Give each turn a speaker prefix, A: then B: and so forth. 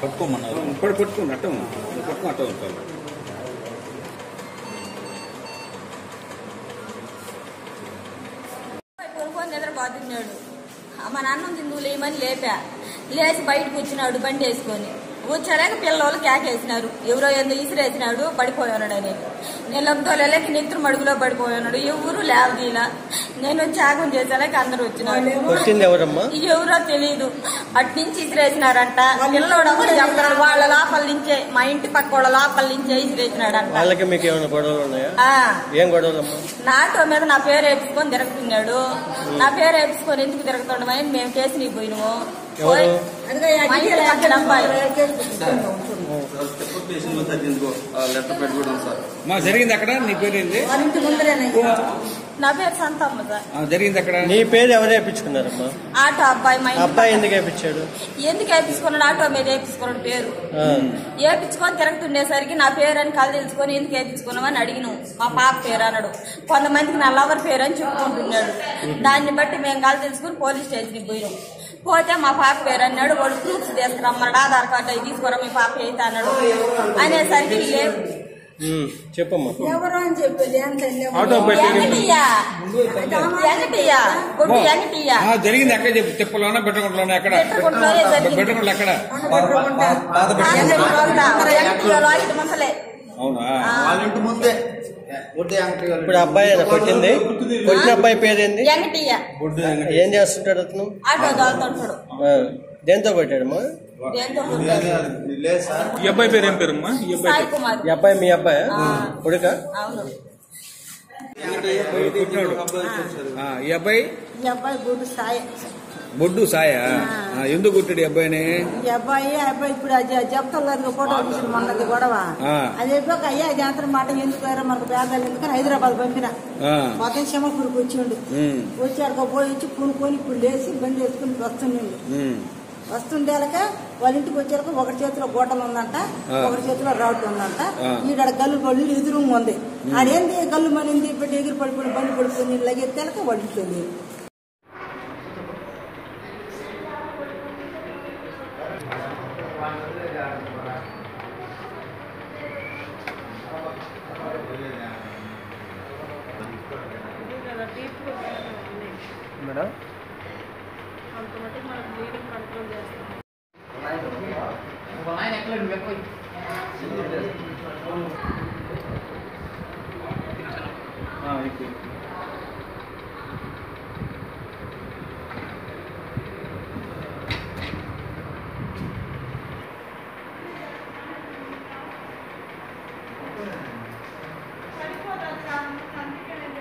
A: పట్టుకోమన్నారు
B: పట్టుకుని అట్టం పట్టుకుని అట్టం ఉంటారు
C: కొనుక్కొని మా నాన్న నువ్వు లేమని లేపా. లేచి బయటకు వచ్చినాడు బండి వేసుకొని. వచ్చాక పిల్లలు కేకేసినారు. ఎవరో ఎందు ఇసిరేసినాడు పడిపోయాడని నేను లబ్ధోళ్ళకి నెత్తురు మడుగులో పడిపోయాడు. ఎవరు లేవదీలా. నేను ఆగం చేసేలాకి అందరూ వచ్చినారు. ఎవరో తెలియదు అటు నుంచి ఇసిరేసినారంట. పిల్లడు చెప్తున్నాడు వాళ్ళ లోపల నుంచే మా ఇంటి పక్క వాళ్ళ లోపల నుంచే ఇసిరేసినాడంట.
D: వాళ్ళకి మీకు ఏమైనా గొడవలు ఉన్నాయా?
C: ఆ.
D: ఏం గొడవలమ్మా?
C: నాటో మీద నా పేరు వేపించుకొని తిరుగుతున్నాడు. నా పేరు వేపించుకొని ఎందుకు తిరుగుతుండమని మేము కేసుని పోయినాము.
D: ఎవరు?
C: మా
B: జరిగింది అక్కడ నీ పేరు ఏంది
C: నా పేరు సంతమ్మ సార్.
B: జరిగింది అక్కడ
D: నీ పేరు ఎవరు వేయించుకున్నారమ్మా?
C: ఆటో అబ్బాయి మా ఇంటి
D: అబ్బాయి. ఎందుకు వేయించాడు?
C: ఎందుకు వేపించుకున్నాడు ఆటో మీద వేపించుకున్నాడు పేరు.
D: ఆ.
C: వేపించుకొని తిరుగుతుండేసరికి నా పేరు అని కళ్ళు తెలుసుకొని ఎందుకు వేపించుకున్నామని అడిగినాం. మా పాప పేరు అన్నాడు కొంతమందికి నా లవర్ పేరు అని చెప్పుకుంటున్నాడు. దాన్ని బట్టి మేము కళ్ళు తెలుసుకుని పోలీస్ స్టేషన్కి పోయినాం. పోతే మా పాప పేరు అన్నాడు. వాడు ప్రూఫ్స్ తీసుకురమ్మన్నాడు. ఆధార్ కార్డు అవి తీసుకురా మీ పాప అయితే అన్నాడు. అనేసరికి
D: చెప్పమ్మా.
E: ఎవరు అని చెప్పేది
B: ఆటో జరిగింది ఎక్కడ చెప్పు? తిప్పలోనా బెట్టకుంటలోనా ఎక్కడ. బెట్టకుంటలో ఎక్కడ? అవునా?
F: ముందే
D: ఇప్పుడు అబ్బాయి కొట్టింది. కొట్టిన అబ్బాయి పేరేంది ఏం చేస్తుంటాడు అతను? దేంతో కొట్టాడమ్మా?
A: ఈ అబ్బాయి పేరు ఏం పేరమ్మా? ఈ అబ్బాయి
C: సాయి కుమార్.
D: ఈ అబ్బాయి మీ అబ్బాయి? కొడుక?
C: అవును.
B: పుట్టినోడు ఈ అబ్బాయి బొడ్డు సాయా. ఆ, ఎందుకు కుట్టాడు అబ్బాయిని?
E: అబ్బాయి అబ్బాయి ఇప్పుడు చెప్తాం కదా ఫోటో తీసిన మొన్నది గొడవ. అది అయిపోయాక అయ్యా అది అంతరం మాట ఎందుకు మనకు పేదలు ఎందుకని హైదరాబాద్ పంపిన.
B: ఆ,
E: మొత్తం క్షమకూరుకు వచ్చిండు.
B: ఉమ్,
E: వచ్చి అక్కడికి పోయి వచ్చి పూనుకొని ఇప్పుడు లేచి బండి వేసుకుని వస్తుండే
B: ఉమ్.
E: వస్తుండేలక వాళ్ళ ఇంటికి వచ్చాక ఒకటి చేతిలో గోటలు ఉందంట. ఒకటి చేతిలో రాడ్ ఉందంట. ఈడ గల్లు పళ్ళు ఎదురు ఉంది. ఆడేంది గల్లు మనింది పెట్టి ఎగిరి పడిపోయి బండి పడిపోయి లగెత్తేలక వాళ్ళ ఇంట్లో లేదు.
D: మేడం
G: ఒక ఆయన ఎక్కడ